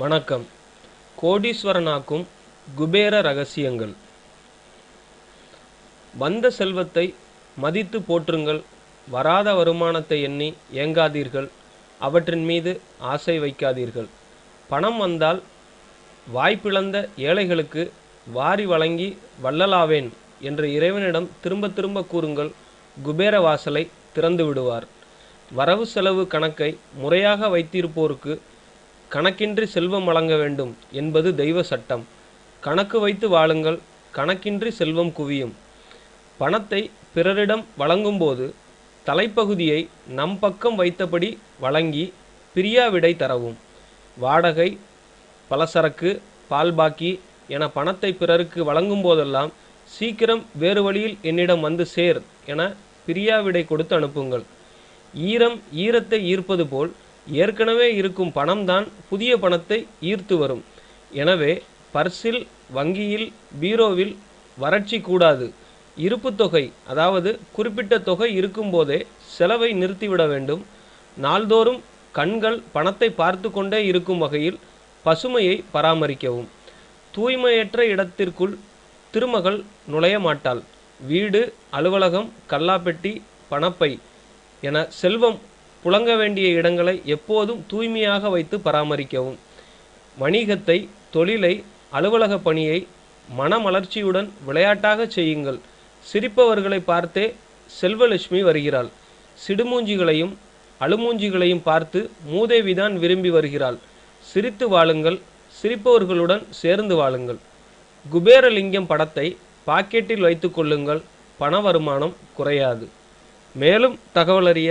வணக்கம். கோடீஸ்வரனாக்கும் குபேர ரகசியங்கள். வந்த செல்வத்தை மதித்து போற்றுங்கள். வராத வருமானத்தை எண்ணி ஏங்காதீர்கள். அவற்றின் மீது ஆசை வைக்காதீர்கள். பணம் வந்தால் வாய்ப்பிழந்த ஏழைகளுக்கு வாரி வழங்கி வள்ளலாவேன் என்று இறைவனிடம் திரும்ப திரும்ப கூறுங்கள். குபேர வாசலை திறந்து விடுவார். வரவு செலவு கணக்கை முறையாக வைத்திருப்போருக்கு கணக்கின்றி செல்வம் வழங்க வேண்டும் என்பது தெய்வ சட்டம். கணக்கு வைத்து வாழுங்கள் கணக்கின்றி செல்வம் குவியும். பணத்தை பிறரிடம் வழங்கும்போது தலைப்பகுதியை நம் பக்கம் வைத்தபடி வழங்கி பிரியாவிடை தரவும். வாடகை பலசரக்கு பால் பாக்கி என பணத்தை பிறருக்கு வழங்கும் போதெல்லாம் சீக்கிரம் வேறு வழியில் என்னிடம் வந்து சேர் என பிரியாவிடை கொடுத்து அனுப்புங்கள். ஈரம் ஈரத்தை ஈர்ப்பது போல் ஏற்கனவே இருக்கும் பணம்தான் புதிய பணத்தை ஈர்த்து வரும். எனவே பர்சில் வங்கியில் பீரோவில் வறட்சி கூடாது. இருப்பு தொகை அதாவது குறிப்பிட்ட தொகை இருக்கும்போதே செலவை நிறுத்திவிட வேண்டும். நாள்தோறும் கண்கள் பணத்தை பார்த்து கொண்டே இருக்கும் வகையில் பசுமையை பராமரிக்கவும். தூய்மையற்ற இடத்திற்குள் திருமகள் நுழைய மாட்டாள். வீடு அலுவலகம் கல்லாப்பெட்டி பணப்பை என செல்வம் புழங்க வேண்டிய இடங்களை எப்போதும் தூய்மையாக வைத்து பராமரிக்கவும். வணிகத்தை தொழிலை அலுவலக பணியை மனமலர்ச்சியுடன் விளையாட்டாக செய்யுங்கள். சிரிப்பவர்களை பார்த்தே செல்வலட்சுமி வருகிறாள். சிடுமூஞ்சிகளையும் அழுமூஞ்சிகளையும் பார்த்து மூதேவிதான் விரும்பி வருகிறாள். சிரித்து வாழுங்கள் சிரிப்பவர்களுடன் சேர்ந்து வாழுங்கள். குபேரலிங்கம் படத்தை பாக்கெட்டில் வைத்துக்கொள்ளுங்கள் பண வருமானம் குறையாது. மேலும் தகவலறிய